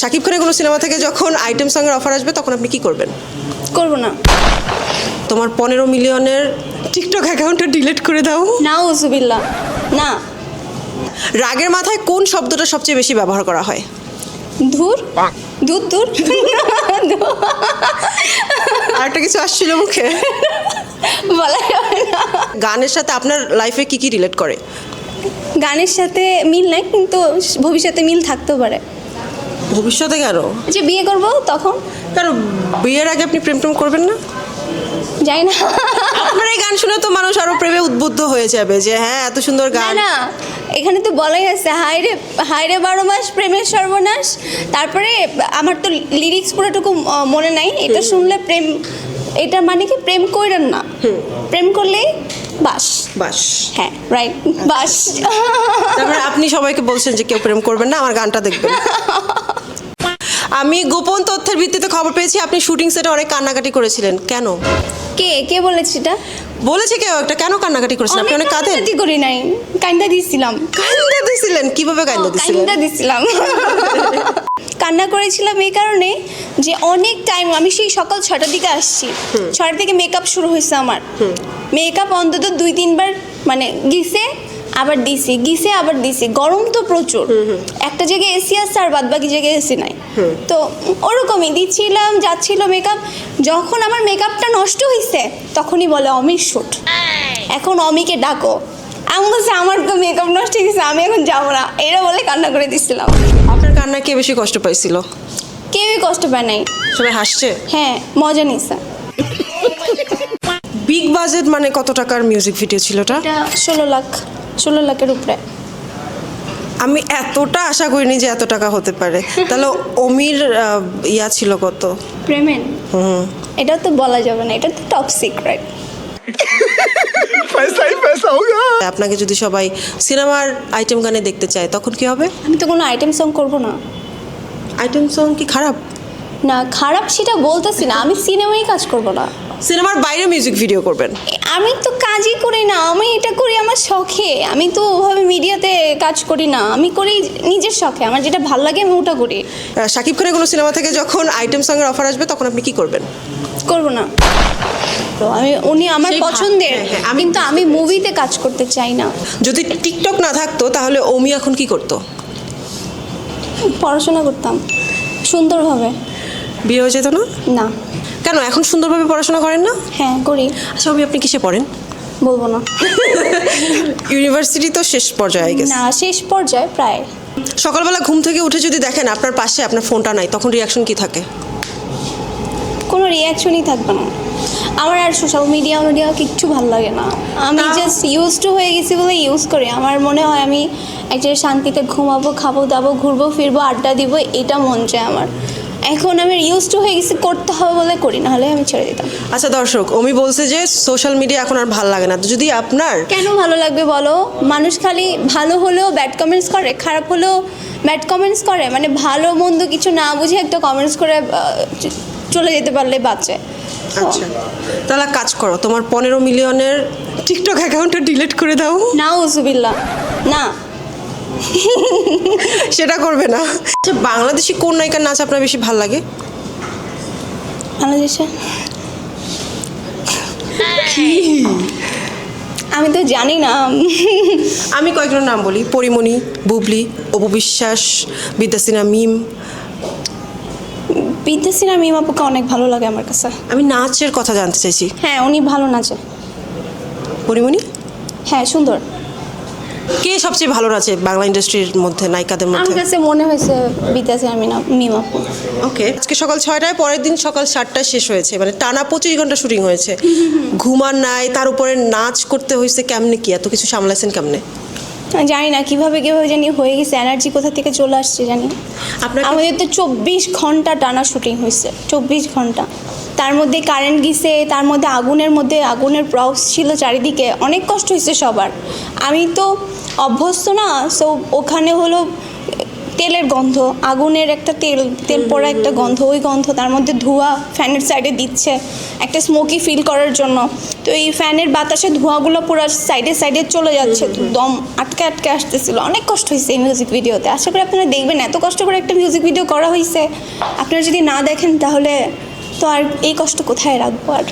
শাকিব খানের কোনো সিনেমা থেকে যখন আইটেম সঙ্গের অফার আসবে তখন আপনি কি করবেন? করব না। তোমার পনেরো মিলিয়নের টিকটক অ্যাকাউন্টটা ডিলিট করে দাও। না উজুবিল্লা না। রাগের মাথায় কোন শব্দটা সবচেয়ে বেশি ব্যবহার করা হয়? ধুর। দূর দূর আর একটা কিছু আসছিল মুখে। বলা যাবে না। গানের সাথে আপনার লাইফে কি কি রিলেট করে? গানের সাথে মিল নাই কিন্তু ভবিষ্যতে মিল থাকতেও পারে। ভবিষ্যতে কেন? যে বিয়ে করব তখন? কেন বিয়ের আগে আপনি প্রেম টেম করবেন না? যাই না। আপনার এই গান শুনে তো মানুষ আরও প্রেমে উদ্বুদ্ধ হয়ে যাবে যে হ্যাঁ এত সুন্দর গান। না এখানে তো বলাই আছে হাইরে হাইরে বারো মাস প্রেমের সর্বনাশ। তারপরে আমার তো লিরিক্স পুরোটুকু মনে নাই এটা শুনলে প্রেম এটা মানে কি প্রেম কইরেন না? প্রেম করলেই বাস। বাস। হ্যাঁ রাইট বাস। তারপরে আপনি সবাইকে বলছেন যে কেউ প্রেম করবেন না আমার গানটা দেখবেন। আমি গোপন তথ্যের ভিত্তিতে খবর পেয়েছি আপনি শুটিং সেটে অনেক কান্নাকাটি করেছিলেন। কেন? কে? কে বলেছে এটা? বলেছে কেউ একটা। কেন কান্নাকাটি করেছিলেন আপনি অনেক কাঁদেন। কান্নাকাটি করি নাই। কান্দা দিছিলাম। কান্দা দিছিলেন? কীভাবে কান্দা দিছিলেন? কান্দা দিছিলাম। কান্না করেছিলাম এই কারণে যে অনেক টাইম আমি সেই সকাল ছটার দিকে আসছি। ছটার থেকে মেকআপ শুরু হয়েছে আমার। মেকআপ অন্তত দুই তিনবার মানে গিসে আবার দিছি গিসে আবার দিছি গরম তো প্রচুর। একটা জায়গায় এসি আসছে আর বাদ বাকি জায়গায় এসি নাই। তো ওরকমই দিচ্ছিলাম যাচ্ছিল মেকআপ যখন আমার মেকআপটা নষ্ট হয়েছে তখনই বলে অমির শুট। এখন অমিকে ডাকো। আমি বলছি আমার তো মেকআপ নষ্ট হয়ে গেছে আমি এখন যাব না। এরা বলে কান্না করে দিচ্ছিলাম আপনার কান্না কে বেশি কষ্ট পাইছিল? কেউই কষ্ট পায় নাই। সবাই হাসছে? হ্যাঁ মজা নিছে। বিগ বাজেট মানে কত টাকার মিউজিক ভিডিও ছিল ওটা? ষোলো লাখ। ষোলো লাখের উপরে। আমি এতটা আশা করিনি যে এত টাকা হতে পারে। তাহলে অমির ইয়া ছিল কত? প্রেমেন। হুম। এটা তো বলা যাবে না এটা তো টপ সিক্রেট আপনাকে যদি সবাই সিনেমার আইটেম গানে দেখতে চায় তখন কি হবে? আমি তো কোনো আইটেম সং করব না। আইটেম সং কি খারাপ? না খারাপ সেটা বলতেছি না আমি সিনেমায় কাজ করব না। সিনেমার বাইরে মিউজিক ভিডিও করবেন। আমি তো কাজই করি না আমার শখে আমি তো ওভাবে মিডিয়াতে কাজ করি না আমি করি নিজের শখে আমার যেটা ভালো লাগে আমি ওটা করি। শাকিব খানের কোনো সিনেমা থেকে যখন আইটেম সঙ্গের অফার আসবে তখন আপনি কি করবেন? করব না। তো আমি উনি আমার পছন্দের হ্যাঁ, হ্যাঁ, আমি- কিন্তু আমি মুভিতে কাজ করতে চাই না। যদি টিকটক না থাকতো তাহলে অমি এখন কি করতো? পড়াশোনা করতাম সুন্দরভাবে। বিয়ে হয়ে যেত না। না কেন এখন সুন্দরভাবে পড়াশোনা করেন না? হ্যাঁ করি। আচ্ছা অমি আপনি কিসে পড়েন? বলব না। ইউনিভার্সিটি তো শেষ পর্যায়ে গেছে না শেষ পর্যায়ে প্রায়। সকালবেলা ঘুম থেকে উঠে যদি দেখেন আপনার পাশে আপনার ফোনটা নাই তখন রিয়াকশন কি থাকে? কোনো রিয়াকশনই থাকবে না। আমার আর সোশ্যাল মিডিয়া মিডিয়া কিচ্ছু ভালো লাগে না। আমি জাস্ট ইউজ টু হয়ে গেছি বলে ইউজ করি। আমার মনে হয় আমি এক জায়গায় শান্তিতে ঘুমাবো খাব দাবো ঘুরবো ফিরবো আড্ডা দিব এটা মন চায় আমার। এখন আমি ইউজ টু হয়ে গেছি করতে হবে বলে করি না হলে আমি ছেড়ে দিতাম। আচ্ছা দর্শক অমি বলছে যে সোশ্যাল মিডিয়া এখন আর ভালো লাগে না। তো যদি আপনার কেন ভালো লাগবে বলো? মানুষ খালি ভালো হলেও ব্যাড কমেন্টস করে খারাপ হলেও ব্যাড কমেন্টস করে। মানে ভালো মন্দ কিছু না বুঝে একটা কমেন্টস করে চলে যেতে পারলে বাঁচে। আচ্ছা তাহলে কাজ করো তোমার পনেরো মিলিয়নের টিকটক অ্যাকাউন্টটা ডিলিট করে দাও। না উজুবিল্লা না। সেটা করবে না। আচ্ছা বাংলাদেশি কোন নায়িকার নাচ আপনার বেশি ভালো লাগে? বাংলাদেশে? আমি তো জানি না। আমি কয়েকজনের নাম বলি পরিমণি বুবলি অপু বিশ্বাস বিদ্যাসিনা মিম। বিদ্যাসিনা মিম আপুকে অনেক ভালো লাগে আমার কাছে। আমি নাচের কথা জানতে চাইছি। হ্যাঁ উনি ভালো নাচে। পরিমণি? হ্যাঁ সুন্দর। কে সবচেয়ে ভালো আছে বাংলা ইন্ডাস্ট্রির মধ্যে নায়িকাদের মধ্যে? আমার কাছে মনে হয়েছে বিতাসে মিনা মিম। ওকে আজকে সকাল ছয়টায় পরের দিন সকাল সাতটায় শেষ হয়েছে। মানে টানা পঁচিশ ঘণ্টা শুটিং হয়েছে। ঘুমার নাই তার উপরে নাচ করতে হয়েছে কেমনে কি? এত কিছু সামলাইছেন কেমনে? জানি না কীভাবে কীভাবে জানি হয়ে গেছে এনার্জি কোথা থেকে চলে আসছে জানি। আপনার আমাদের তো চব্বিশ ঘণ্টা টানা শুটিং হয়েছে চব্বিশ ঘণ্টা। তার মধ্যে কারেন্ট গিসে তার মধ্যে আগুনের মধ্যে আগুনের প্রবস ছিল চারিদিকে। অনেক কষ্ট হয়েছে সবার। আমি তো অভ্যস্ত না সো ওখানে হলো তেলের গন্ধ আগুনের একটা তেল তেল পড়া একটা গন্ধ ওই গন্ধ তার মধ্যে ধোঁয়া ফ্যানের সাইডে দিচ্ছে একটা স্মোকি ফিল করার জন্য। তো এই ফ্যানের বাতাসে ধোঁয়াগুলো পুরো সাইডে সাইডে চলে যাচ্ছে দম আটকে আটকে আসতেছিল। অনেক কষ্ট হয়েছে এই মিউজিক ভিডিওতে আশা করি আপনারা দেখবেন এত কষ্ট করে একটা মিউজিক ভিডিও করা হয়েছে। আপনারা যদি না দেখেন তাহলে তো আর এই কষ্ট কোথায় রাখব আর?